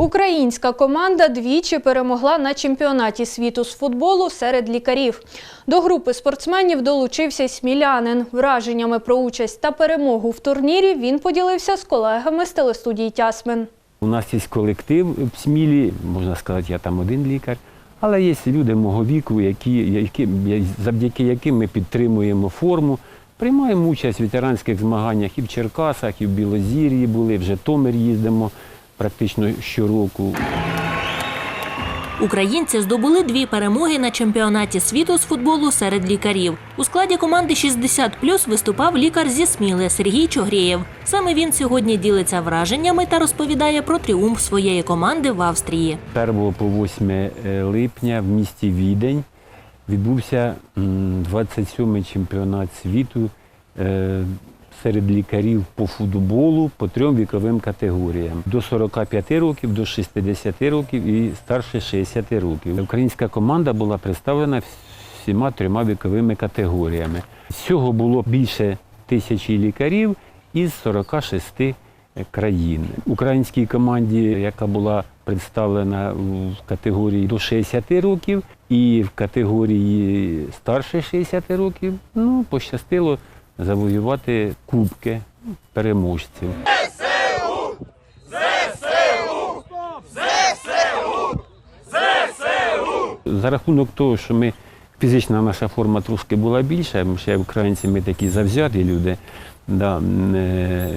Українська команда двічі перемогла на чемпіонаті світу з футболу серед лікарів. До групи спортсменів долучився смілянин. Враженнями про участь та перемогу в турнірі він поділився з колегами з телестудії Тясмин. У нас є колектив Смілі, можна сказати, я там один лікар, але є люди мого віку, які, які, завдяки яким ми підтримуємо форму, приймаємо участь в ветеранських змаганнях і в Черкасах, і в Білозір'ї були, в Житомир їздимо практично щороку. Українці здобули дві перемоги на чемпіонаті світу з футболу серед лікарів. У складі команди 60+, виступав лікар зі Сміли Сергій Чогрєєв. Саме він сьогодні ділиться враженнями та розповідає про тріумф своєї команди в Австрії. 1 по 8 липня в місті Відень відбувся м, 27-й чемпіонат світу е, серед лікарів по футболу по трьом віковим категоріям: до 45 років, до 60 років і старше 60 років. Українська команда була представлена всіма трьома віковими категоріями. Всього було більше тисячі лікарів із 46 країн. Українській команді, яка була представлена в категорії до 60 років і в категорії старше 60 років, ну, пощастило завоювати кубки переможців. За рахунок того, що ми фізична наша форма трошки була більша, ми ще українці ми такі завзяті люди. Да, е,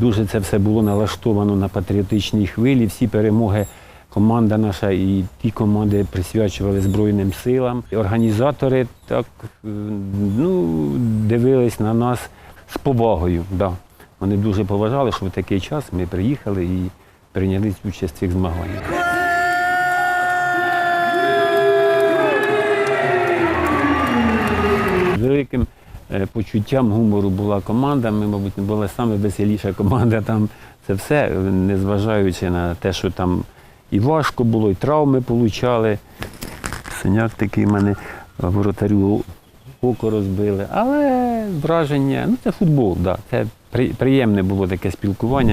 дуже це все було налаштовано на патріотичній хвилі. Всі перемоги команда наша і ті команди присвячували Збройним силам. Організатори так е, ну, дивились на нас з повагою. Да. Вони дуже поважали, що в такий час ми приїхали і прийняли участь в цих змаганнях. Великим е, почуттям гумору була команда. Ми, мабуть, була найвеселіша команда там. Це все, е, незважаючи на те, що там і важко було, і травми отримали. Синяк такий в мене воротарю око розбили. Але враження, ну це футбол, да. це приємне було таке спілкування.